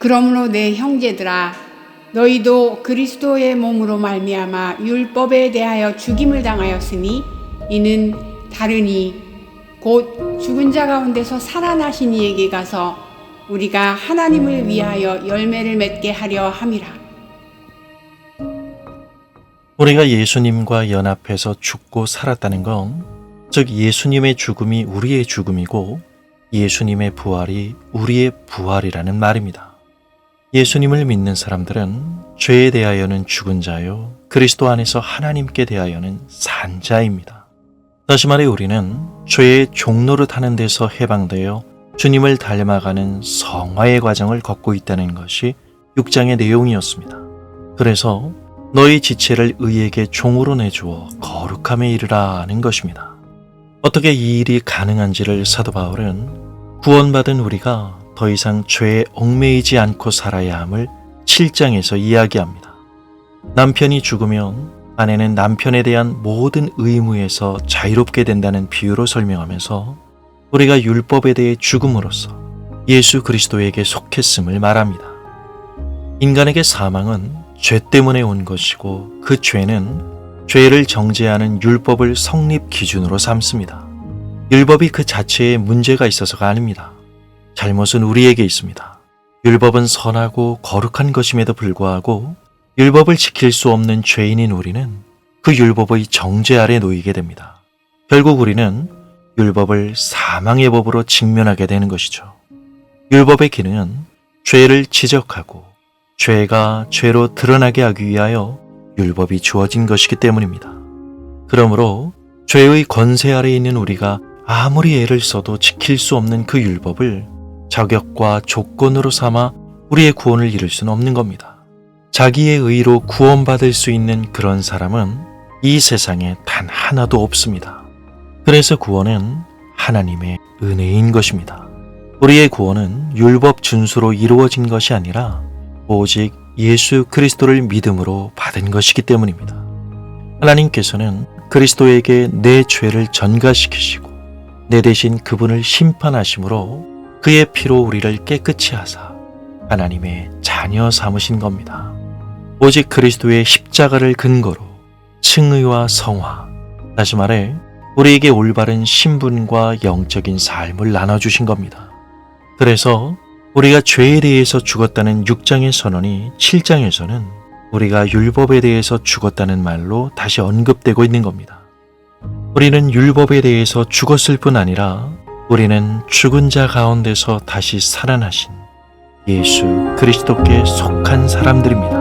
그러므로 내 형제들아 너희도 그리스도의 몸으로 말미암아 율법에 대하여 죽임을 당하였으니 이는 다르니 곧 죽은 자 가운데서 살아나신 이에게 가서 우리가 하나님을 위하여 열매를 맺게 하려 함이라 우리가 예수님과 연합해서 죽고 살았다는 건, 즉 예수님의 죽음이 우리의 죽음이고 예수님의 부활이 우리의 부활이라는 말입니다. 예수님을 믿는 사람들은 죄에 대하여는 죽은 자요, 그리스도 안에서 하나님께 대하여는 산 자입니다. 다시 말해 우리는 죄의 종로를 타는 데서 해방되어 주님을 닮아가는 성화의 과정을 걷고 있다는 것이 6장의 내용이었습니다. 그래서 너희 지체를 의에게 종으로 내주어 거룩함에 이르라는 것입니다. 어떻게 이 일이 가능한지를 사도 바울은 구원받은 우리가 더 이상 죄에 얽매이지 않고 살아야 함을 7장에서 이야기합니다. 남편이 죽으면 아내는 남편에 대한 모든 의무에서 자유롭게 된다는 비유로 설명하면서 우리가 율법에 대해 죽음으로써 예수 그리스도에게 속했음을 말합니다. 인간에게 사망은 죄 때문에 온 것이고 그 죄는 죄를 정죄하는 율법을 성립 기준으로 삼습니다. 율법이 그 자체에 문제가 있어서가 아닙니다. 잘못은 우리에게 있습니다. 율법은 선하고 거룩한 것임에도 불구하고 율법을 지킬 수 없는 죄인인 우리는 그 율법의 정죄 아래 놓이게 됩니다. 결국 우리는 율법을 사망의 법으로 직면하게 되는 것이죠. 율법의 기능은 죄를 지적하고 죄가 죄로 드러나게 하기 위하여 율법이 주어진 것이기 때문입니다. 그러므로 죄의 권세 아래 있는 우리가 아무리 애를 써도 지킬 수 없는 그 율법을 자격과 조건으로 삼아 우리의 구원을 이룰 수는 없는 겁니다. 자기의 의로 구원받을 수 있는 그런 사람은 이 세상에 단 하나도 없습니다. 그래서 구원은 하나님의 은혜인 것입니다. 우리의 구원은 율법 준수로 이루어진 것이 아니라 오직 예수 그리스도를 믿음으로 받은 것이기 때문입니다. 하나님께서는 그리스도에게 내 죄를 전가시키시고 내 대신 그분을 심판하심으로 그의 피로 우리를 깨끗이 하사 하나님의 자녀 삼으신 겁니다. 오직 그리스도의 십자가를 근거로 칭의와 성화, 다시 말해 우리에게 올바른 신분과 영적인 삶을 나눠주신 겁니다. 그래서 우리가 죄에 대해서 죽었다는 6장의 선언이 7장에서는 우리가 율법에 대해서 죽었다는 말로 다시 언급되고 있는 겁니다. 우리는 율법에 대해서 죽었을 뿐 아니라 우리는 죽은 자 가운데서 다시 살아나신 예수 그리스도께 속한 사람들입니다.